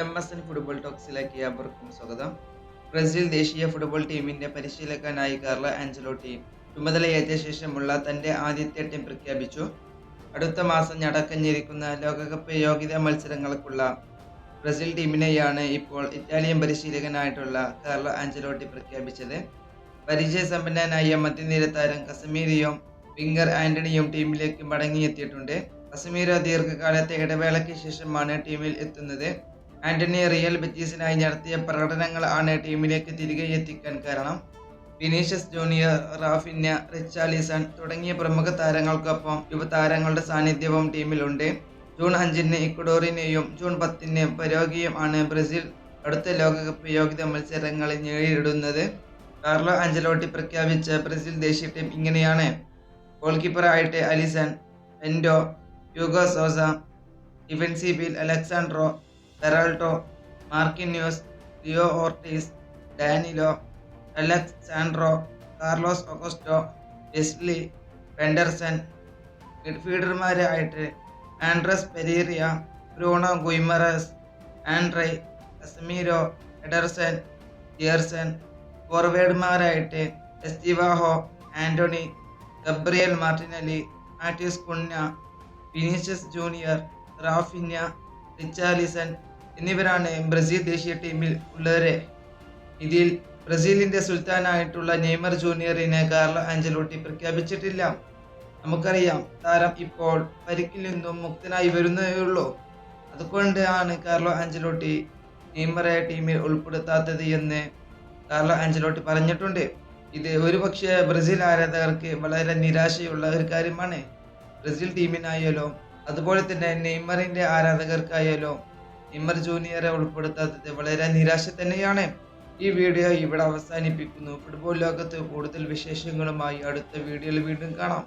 M S N football ടോക്സിലേക്ക് ഏവർക്കും സ്വാഗതം. ബ്രസീൽ ദേശീയ ഫുട്ബോൾ ടീമിന്റെ പരിശീലകനായി കാർല ആഞ്ചലോട്ടി ചുമതലയേറ്റ ശേഷമുള്ള തന്റെ ആദ്യത്തെ ടീം പ്രഖ്യാപിച്ചു. അടുത്ത മാസം നടക്കഞ്ഞിരിക്കുന്ന ലോകകപ്പ് യോഗ്യതാ മത്സരങ്ങൾക്കുള്ള ബ്രസീൽ ടീമിനെയാണ് ഇപ്പോൾ ഇറ്റാലിയൻ പരിശീലകനായിട്ടുള്ള കാർലോ ആഞ്ചലോട്ടി പ്രഖ്യാപിച്ചത്. പരിചയസമ്പന്നനായ മധ്യനിര താരം കസമീരിയും വിംഗർ ആന്റണിയും ടീമിലേക്ക് മടങ്ങിയെത്തിയിട്ടുണ്ട്. കസമീരോ ദീർഘകാലത്തെ ഇടവേളയ്ക്ക് ശേഷമാണ് ടീമിൽ എത്തുന്നത്. ആന്റണി റിയൽ ബെറ്റീസിനായി നടത്തിയ പ്രകടനങ്ങൾ ആണ് ടീമിലേക്ക് തിരികെ എത്തിക്കാൻ കാരണം. വിനീഷ്യസ് ജൂനിയർ റാഫിന്യ റിച്ചാലിസൺ തുടങ്ങിയ പ്രമുഖ താരങ്ങൾക്കൊപ്പം യുവതാരങ്ങളുടെ സാന്നിധ്യവും ടീമിലുണ്ട്. ജൂൺ അഞ്ചിന് ഇക്വഡോറിനെയും ജൂൺ പത്തിന് പരോഗിയും ആണ് ബ്രസീൽ അടുത്ത ലോകകപ്പ് യോഗ്യത മത്സരങ്ങളിൽ നേരിടുന്നത്. കാർലോ അഞ്ചലോട്ടി പ്രഖ്യാപിച്ച ബ്രസീൽ ദേശീയ ടീം ഇങ്ങനെയാണ്. ഗോൾ കീപ്പറായിട്ട് അലിസൺ എൻഡോ യുഗോ സോസ ഡിഫൻസീവിൽ Alexsandro പെറാൾട്ടോ Marquinhos Leo Ortiz Danilo Alexsandro Carlos Augusto Wesley Vanderson മിഡ്ഫീൽഡർമാരായിട്ട് Andreas Pereira Bruno Guimaraes Andrey Casemiro Ederson Gerson ഫോർവേഡ്മാരായിട്ട് Estevao Antony Gabriel Martinelli Matheus Cunha Vinicius Junior Raphinha Richarlison എന്നിവരാണ് Brazil ദേശീയ ടീമിൽ ഉള്ളവരെ. ഇതിൽ ബ്രസീലിന്റെ സുൽത്താനായിട്ടുള്ള Neymar ജൂനിയറിനെ Carlo Ancelotti പ്രഖ്യാപിച്ചിട്ടില്ല. നമുക്കറിയാം താരം ഇപ്പോൾ പരിക്കിൽ നിന്നും മുക്തനായി വരുന്നതേയുള്ളൂ അതുകൊണ്ട് ആണ് കാർലോ ആഞ്ചലോട്ടി നെയ്മറെ ടീമിൽ ഉൾപ്പെടുത്താത്തത് എന്ന് കാർലോ ആഞ്ചലോട്ടി പറഞ്ഞിട്ടുണ്ട്. ഇത് ഒരുപക്ഷെ ബ്രസീൽ ആരാധകർക്ക് വളരെ നിരാശയുള്ള ഒരു കാര്യമാണ്. ബ്രസീൽ ടീമിനായാലും അതുപോലെ തന്നെ നെയ്മറിന്റെ ആരാധകർക്കായാലും നെയ്മർ ജൂനിയറെ ഉൾപ്പെടുത്താത്തത് വളരെ നിരാശ തന്നെയാണ്. ഈ വീഡിയോ ഇവിടെ അവസാനിപ്പിക്കുന്നു. ഫുട്ബോൾ ലോകത്ത് കൂടുതൽ വിശേഷങ്ങളുമായി അടുത്ത വീഡിയോയിൽ വീണ്ടും കാണാം.